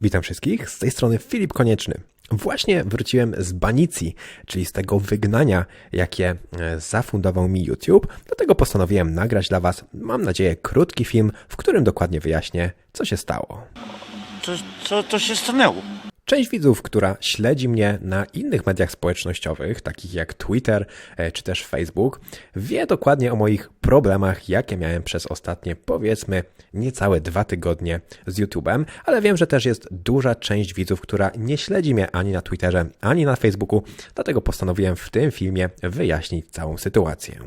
Witam wszystkich, z tej strony Filip Konieczny. Właśnie wróciłem z banicji, czyli z tego wygnania, jakie e, zafundował mi YouTube. Dlatego postanowiłem nagrać dla Was, mam nadzieję, krótki film, w którym dokładnie wyjaśnię, co się stało. Co, co to się stanęło? Część widzów, która śledzi mnie na innych mediach społecznościowych, takich jak Twitter e, czy też Facebook, wie dokładnie o moich problemach, jakie miałem przez ostatnie, powiedzmy, niecałe dwa tygodnie z YouTube'em, ale wiem, że też jest duża część widzów, która nie śledzi mnie ani na Twitterze, ani na Facebooku, dlatego postanowiłem w tym filmie wyjaśnić całą sytuację.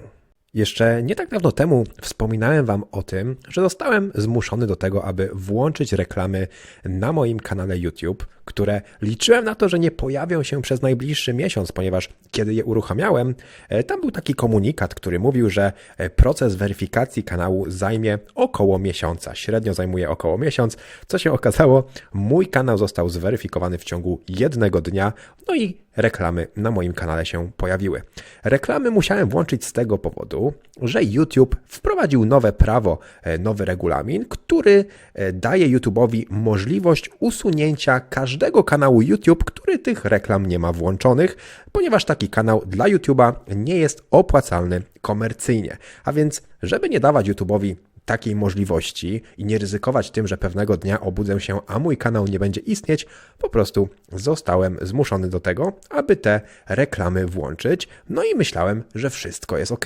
Jeszcze nie tak dawno temu wspominałem Wam o tym, że zostałem zmuszony do tego, aby włączyć reklamy na moim kanale YouTube, które liczyłem na to, że nie pojawią się przez najbliższy miesiąc, ponieważ kiedy je uruchamiałem, e, tam był taki komunikat, który mówił, że e, proces weryfikacji kanału zajmie około miesiąca. Średnio zajmuje około miesiąc. Co się okazało? Mój kanał został zweryfikowany w ciągu jednego dnia, no i reklamy na moim kanale się pojawiły. Reklamy musiałem włączyć z tego powodu, że YouTube wprowadził nowe prawo, e, nowy regulamin, który daje YouTube'owi możliwość usunięcia każdego kanału YouTube, który tych reklam nie ma włączonych, ponieważ taki kanał dla YouTube'a nie jest opłacalny komercyjnie. A więc, żeby nie dawać YouTube'owi takiej możliwości i nie ryzykować tym, że pewnego dnia obudzę się, a mój kanał nie będzie istnieć, po prostu zostałem zmuszony do tego, aby te reklamy włączyć. No i myślałem, że wszystko jest ok.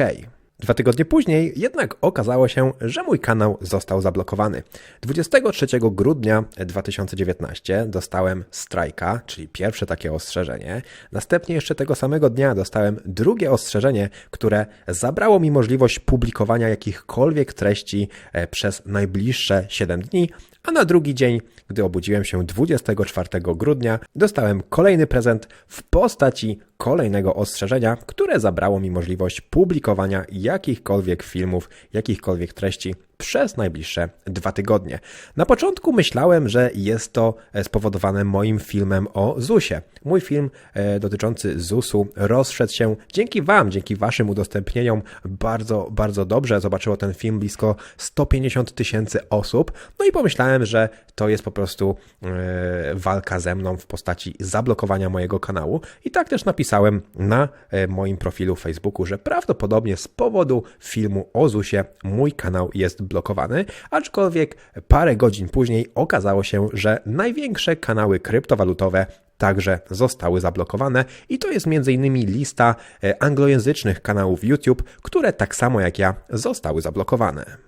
Dwa tygodnie później jednak okazało się, że mój kanał został zablokowany. 23 grudnia 2019 dostałem strajka, czyli pierwsze takie ostrzeżenie. Następnie jeszcze tego samego dnia dostałem drugie ostrzeżenie, które zabrało mi możliwość publikowania jakichkolwiek treści e, przez najbliższe 7 dni, a na drugi dzień, gdy obudziłem się 24 grudnia, dostałem kolejny prezent w postaci kolejnego ostrzeżenia, które zabrało mi możliwość publikowania jakichkolwiek filmów, jakichkolwiek treści przez najbliższe dwa tygodnie. Na początku myślałem, że jest to spowodowane moim filmem o ZUSie. Mój film e, dotyczący ZUSu rozszedł się dzięki Wam, dzięki Waszym udostępnieniom bardzo, bardzo dobrze. Zobaczyło ten film blisko 150 tysięcy osób. No i pomyślałem, że to jest po prostu e, walka ze mną w postaci zablokowania mojego kanału. I tak też napisałem na e, moim profilu Facebooku, że prawdopodobnie z powodu filmu o ZUSie mój kanał jest blokowany, aczkolwiek parę godzin później okazało się, że największe kanały kryptowalutowe także zostały zablokowane i to jest m.in. lista e, anglojęzycznych kanałów YouTube, które tak samo jak ja zostały zablokowane.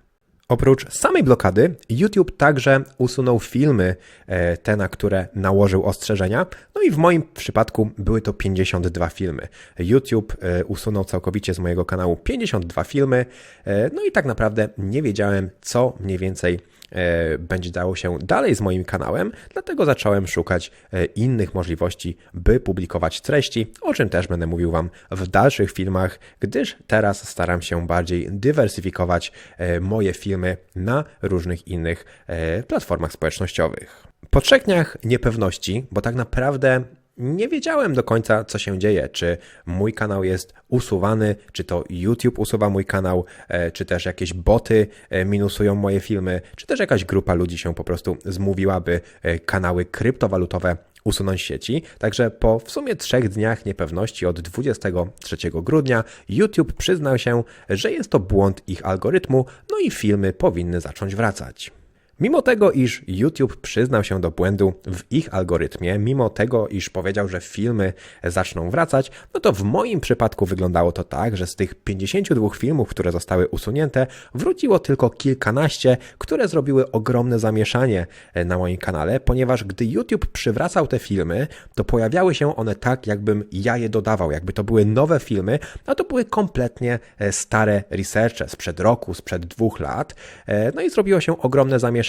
Oprócz samej blokady, YouTube także usunął filmy, e, te na które nałożył ostrzeżenia. No i w moim przypadku były to 52 filmy. YouTube e, usunął całkowicie z mojego kanału 52 filmy. e, No i tak naprawdę nie wiedziałem, co mniej więcej będzie dało się dalej z moim kanałem, dlatego zacząłem szukać e, innych możliwości, by publikować treści, o czym też będę mówił Wam w dalszych filmach, gdyż teraz staram się bardziej dywersyfikować e, moje filmy na różnych innych e, platformach społecznościowych. Po trzech dniach niepewności, bo tak naprawdę nie wiedziałem do końca, co się dzieje. Czy mój kanał jest usuwany, czy to YouTube usuwa mój kanał, e, czy też jakieś boty e, minusują moje filmy, czy też jakaś grupa ludzi się po prostu zmówiła, by e, kanały kryptowalutowe usunąć sieci. Także po w sumie trzech dniach niepewności od 23 grudnia YouTube przyznał się, że jest to błąd ich algorytmu, no i filmy powinny zacząć wracać. Mimo tego, iż YouTube przyznał się do błędu w ich algorytmie, mimo tego, iż powiedział, że filmy zaczną wracać, no to w moim przypadku wyglądało to tak, że z tych 52 filmów, które zostały usunięte, wróciło tylko kilkanaście, które zrobiły ogromne zamieszanie e, na moim kanale, ponieważ gdy YouTube przywracał te filmy, to pojawiały się one tak, jakbym ja je dodawał, jakby to były nowe filmy, a to były kompletnie e, stare researche sprzed roku, sprzed dwóch lat. E, No i zrobiło się ogromne zamieszanie.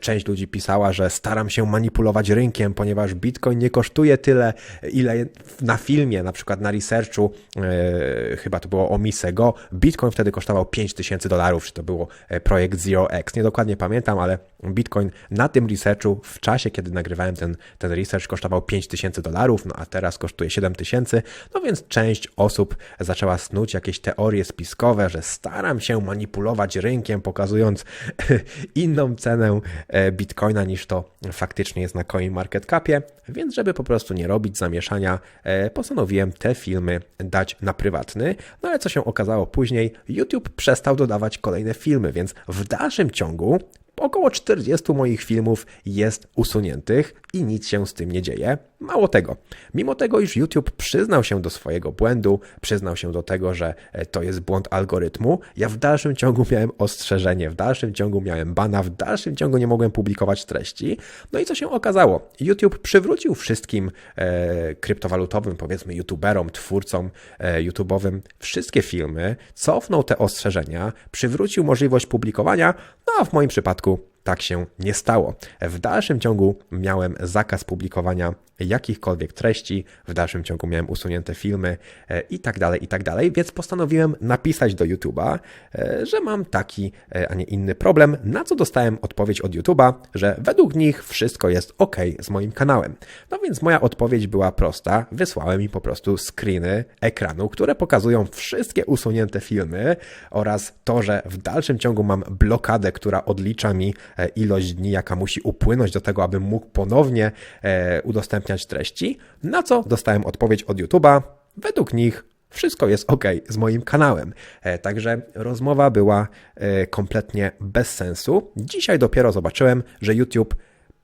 Część ludzi pisała, że staram się manipulować rynkiem, ponieważ Bitcoin nie kosztuje tyle, ile na filmie, na przykład na researchu, e, chyba to było o Misego, Bitcoin wtedy kosztował 5000 dolarów, czy to było e, projekt Zero X, nie dokładnie pamiętam, ale Bitcoin na tym researchu w czasie, kiedy nagrywałem ten, ten research kosztował 5000 dolarów, no a teraz kosztuje 7000, no więc część osób zaczęła snuć jakieś teorie spiskowe, że staram się manipulować rynkiem, pokazując inną cenę e, Bitcoina niż to faktycznie jest na CoinMarketCapie, więc żeby po prostu nie robić zamieszania, e, postanowiłem te filmy dać na prywatny, no ale co się okazało później, YouTube przestał dodawać kolejne filmy, więc w dalszym ciągu Około 40 moich filmów jest usuniętych i nic się z tym nie dzieje. Mało tego, mimo tego, iż YouTube przyznał się do swojego błędu, przyznał się do tego, że e, to jest błąd algorytmu, ja w dalszym ciągu miałem ostrzeżenie, w dalszym ciągu miałem bana, w dalszym ciągu nie mogłem publikować treści. No i co się okazało? YouTube przywrócił wszystkim e, kryptowalutowym, powiedzmy, YouTuberom, twórcom e, YouTube'owym wszystkie filmy, cofnął te ostrzeżenia, przywrócił możliwość publikowania, no a w moim przypadku tak się nie stało. W dalszym ciągu miałem zakaz publikowania jakichkolwiek treści, w dalszym ciągu miałem usunięte filmy e, i tak dalej, i tak dalej, więc postanowiłem napisać do YouTube'a, e, że mam taki, e, a nie inny problem, na co dostałem odpowiedź od YouTube'a, że według nich wszystko jest ok z moim kanałem. No więc moja odpowiedź była prosta, wysłałem im po prostu screeny ekranu, które pokazują wszystkie usunięte filmy oraz to, że w dalszym ciągu mam blokadę, która odlicza mi ilość dni, jaka musi upłynąć do tego, abym mógł ponownie e, udostępniać treści, na co dostałem odpowiedź od YouTube'a. Według nich wszystko jest ok z moim kanałem. E, Także rozmowa była e, kompletnie bez sensu. Dzisiaj dopiero zobaczyłem, że YouTube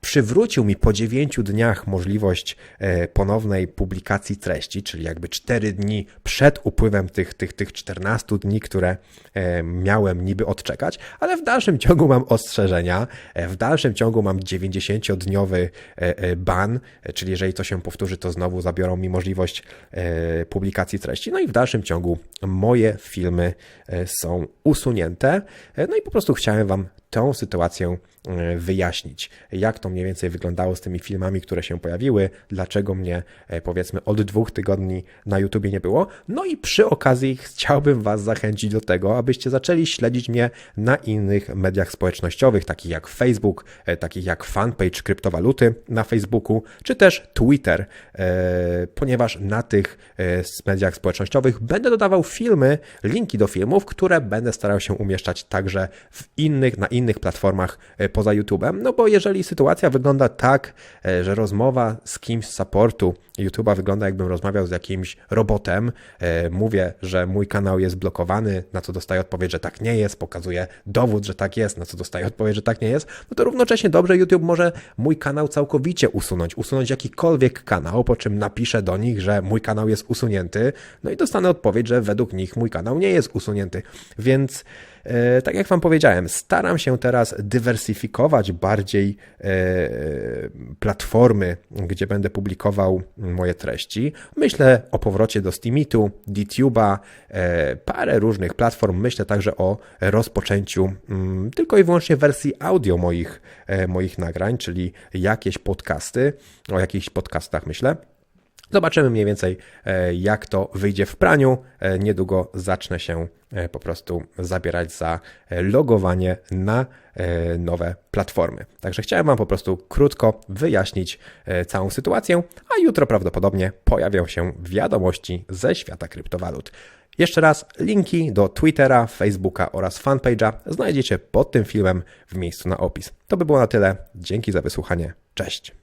przywrócił mi po 9 dniach możliwość e, ponownej publikacji treści, czyli jakby 4 dni przed upływem tych, tych, tych 14 dni, które e, miałem niby odczekać, ale w dalszym ciągu mam ostrzeżenia, e, w dalszym ciągu mam 90-dniowy e, e, ban, czyli jeżeli to się powtórzy, to znowu zabiorą mi możliwość publikacji treści, no i w dalszym ciągu moje filmy są usunięte, no i po prostu chciałem Wam tą sytuację e, wyjaśnić. Jak to mniej więcej wyglądało z tymi filmami, które się pojawiły, dlaczego mnie e, powiedzmy od dwóch tygodni na YouTubie nie było. No i przy okazji chciałbym Was zachęcić do tego, abyście zaczęli śledzić mnie na innych mediach społecznościowych, takich jak Facebook, e, takich jak fanpage kryptowaluty na Facebooku, czy też Twitter, ponieważ na tych mediach społecznościowych będę dodawał filmy, linki do filmów, które będę starał się umieszczać także w innych, na innych platformach e, poza YouTube'em. No bo jeżeli sytuacja wygląda tak, e, że rozmowa z kimś z supportu YouTube'a wygląda jakbym rozmawiał z jakimś robotem, e, mówię, że mój kanał jest blokowany, na co dostaję odpowiedź, że tak nie jest, pokazuję dowód, że tak jest, na co dostaję odpowiedź, że tak nie jest, no to równocześnie dobrze YouTube może mój kanał całkowicie usunąć, usunąć jakikolwiek kanał, po czym napiszę do nich, że mój kanał jest usunięty, no i dostanę odpowiedź, że według nich mój kanał nie jest usunięty. Więc tak jak Wam powiedziałem, staram się teraz dywersyfikować bardziej e, platformy, gdzie będę publikował moje treści. Myślę o powrocie do Steamitu, DTube'a, e, parę różnych platform. Myślę także o rozpoczęciu mm, tylko i wyłącznie wersji audio moich, e, moich nagrań, czyli jakieś podcasty, o jakichś podcastach myślę. Zobaczymy mniej więcej, e, jak to wyjdzie w praniu. E, Niedługo zacznę się e, po prostu zabierać za logowanie na nowe platformy. Także chciałem Wam po prostu krótko wyjaśnić całą sytuację, a jutro prawdopodobnie pojawią się wiadomości ze świata kryptowalut. Jeszcze raz linki do Twittera, Facebooka oraz fanpage'a znajdziecie pod tym filmem w miejscu na opis. To by było na tyle. Dzięki za wysłuchanie. Cześć.